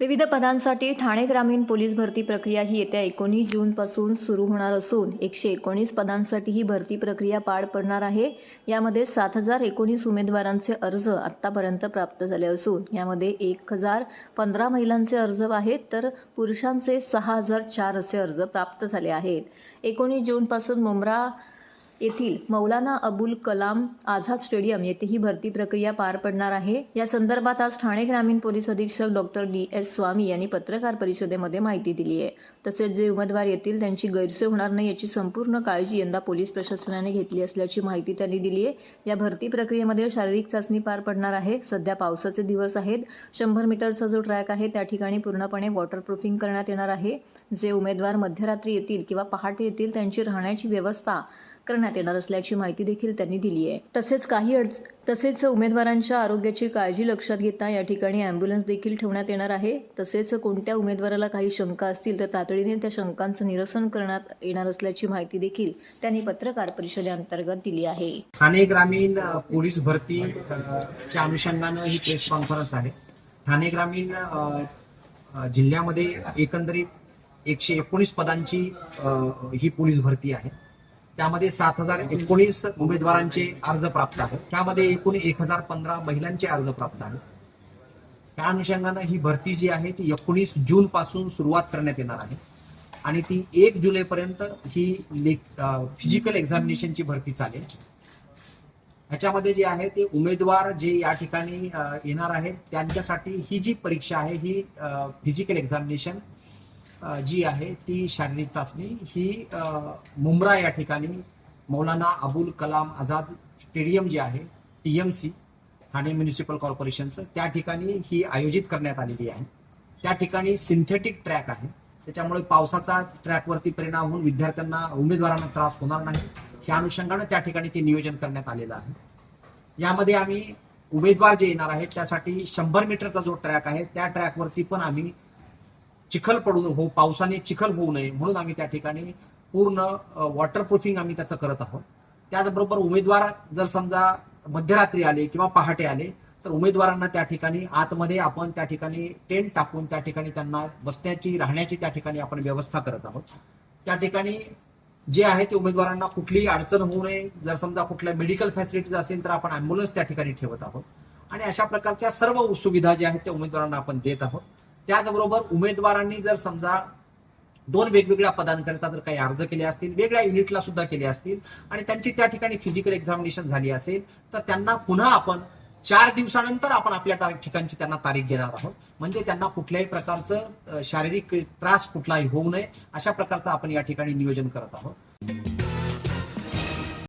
विविध पदांसाठी ठाणे ग्रामीण पोलीस भरती प्रक्रिया ही येत्या एकोणीस जूनपासून सुरू होणार असून एकशे एकोणीस पदांसाठी ही भरती प्रक्रिया पार पडणार आहे. यामध्ये सात हजार एकोणीस उमेदवारांचे अर्ज आत्तापर्यंत प्राप्त झाले असून यामध्ये एक हजार पंधरा महिलांचे अर्ज आहेत तर पुरुषांचे सहा हजार चार असे अर्ज प्राप्त झाले आहेत. एकोणीस जूनपासून मुंब्रा येथील मौलाना अबुल कलाम आझाद स्टेडियम येथे ही भरती प्रक्रिया पार पडणार आहे. या संदर्भात आज ठाणे ग्रामीण पोलीस अधीक्षक डॉक्टर डी एस स्वामी यांनी पत्रकार परिषदेमध्ये माहिती दिली आहे. तसेच जे उमेदवार येतील त्यांची गैरसोय होणार नाही याची संपूर्ण काळजी यंदा पोलीस प्रशासनाने घेतली असल्याची माहिती त्यांनी दिली आहे. या भरती प्रक्रियेमध्ये शारीरिक चाचणी पार पडणार आहे. सध्या पावसाचे दिवस आहेत. शंभर मीटरचा जो ट्रॅक आहे त्या ठिकाणी पूर्णपणे वॉटरप्रूफिंग करण्यात येणार आहे. जे उमेदवार मध्यरात्री येतील किंवा पहाटे येतील त्यांची राहण्याची व्यवस्था करण्यात येणार असल्याची माहिती देखील त्यांनी दिली आहे. तसेच काही अडच तसेच उमेदवारांच्या आरोग्याची काळजी लक्षात घेता या ठिकाणी अँब्युलन्स देखील ठेवण्यात येणार आहे. तसेच कोणत्या उमेदवाराला काही शंका असतील तर तातडीने त्या शंकांचं निरसन करण्यात येणार असल्याची माहिती देखील त्यांनी पत्रकार परिषदेअंतर्गत दिली आहे. ठाणे ग्रामीण पोलीस भरती च्या अनुषंगानं ही प्रेस कॉन्फरन्स आहे. ठाणे ग्रामीण जिल्ह्यामध्ये एकंदरीत एकशे एकोणीस पदांची ही पोलीस भरती आहे. त्यामध्ये सात हजार एकोणीस उमेदवारांचे अर्ज प्राप्त आहेत. त्यामध्ये एकूण एक हजार पंधरा महिलांचे अर्ज प्राप्त आहेत. त्या अनुषंगानं ही भरती जी आहे ती एकोणीस जून पासून सुरुवात करण्यात येणार आहे. आणि ती एक जुलै पर्यंत ही फिजिकल एक्झामिनेशनची भरती चालेल. ह्याच्यामध्ये जे आहे ते उमेदवार जे या ठिकाणी येणार आहेत त्यांच्यासाठी ही जी परीक्षा आहे ही फिजिकल एक्झामिनेशन जी आहे ती शारीरिक चाचणी. ही मुंब्रा या ठिकाणी मौलाना अबुल कलाम आझाद स्टेडियम जे आहे T M C Thane municipal कॉर्पोरेशनचं त्या ठिकाणी ही आयोजित करण्यात आलेली आहे. त्या ठिकाणी सिंथेटिक ट्रॅक आहे. त्याच्यामुळे पावसाचा ट्रॅकवरती परिणाम होऊन विद्यार्थ्यांना उमेदवारांना त्रास होणार नाही. ह्या अनुषंगानं त्या ठिकाणी ते नियोजन करण्यात आलेलं आहे. यामध्ये आम्ही उमेदवार जे येणार आहेत त्यासाठी शंभर मीटरचा जो ट्रॅक आहे त्या ट्रॅकवरती पण आम्ही चिखल पडू हो पावसाने चिखल होऊ नये म्हणून आम्ही त्या ठिकाणी पूर्ण वॉटरप्रूफिंग आम्ही त्याचं करत आहोत. त्याचबरोबर उमेदवार जर समजा मध्यरात्री आले किंवा पहाटे आले तर उमेदवारांना त्या ठिकाणी आतमध्ये आपण त्या ठिकाणी टेंट टाकून त्या ठिकाणी त्यांना बसण्याची राहण्याची त्या ठिकाणी आपण व्यवस्था करत आहोत. त्या ठिकाणी जे आहे ते उमेदवारांना कुठलीही अडचण होऊ नये. जर समजा कुठल्या मेडिकल फॅसिलिटीज असेल तर आपण अँब्युलन्स त्या ठिकाणी ठेवत आहोत. आणि अशा प्रकारच्या सर्व सुविधा ज्या आहेत त्या उमेदवारांना आपण देत आहोत. त्याचबरोबर उमेदवारांनी जर समजा दोन वेगवेगळ्या पदांकरिता जर काही अर्ज केले असतील वेगळ्या युनिटला सुद्धा केले असतील आणि त्यांची त्या ठिकाणी फिजिकल एक्झामिनेशन झाली असेल तर त्यांना पुन्हा आपण चार दिवसानंतर आपण आपल्या तारीख ठिकाणची त्यांना तारीख देणार आहोत. म्हणजे त्यांना कुठल्याही प्रकारचं शारीरिक त्रास कुठलाही होऊ नये अशा प्रकारचं आपण या ठिकाणी नियोजन करत आहोत.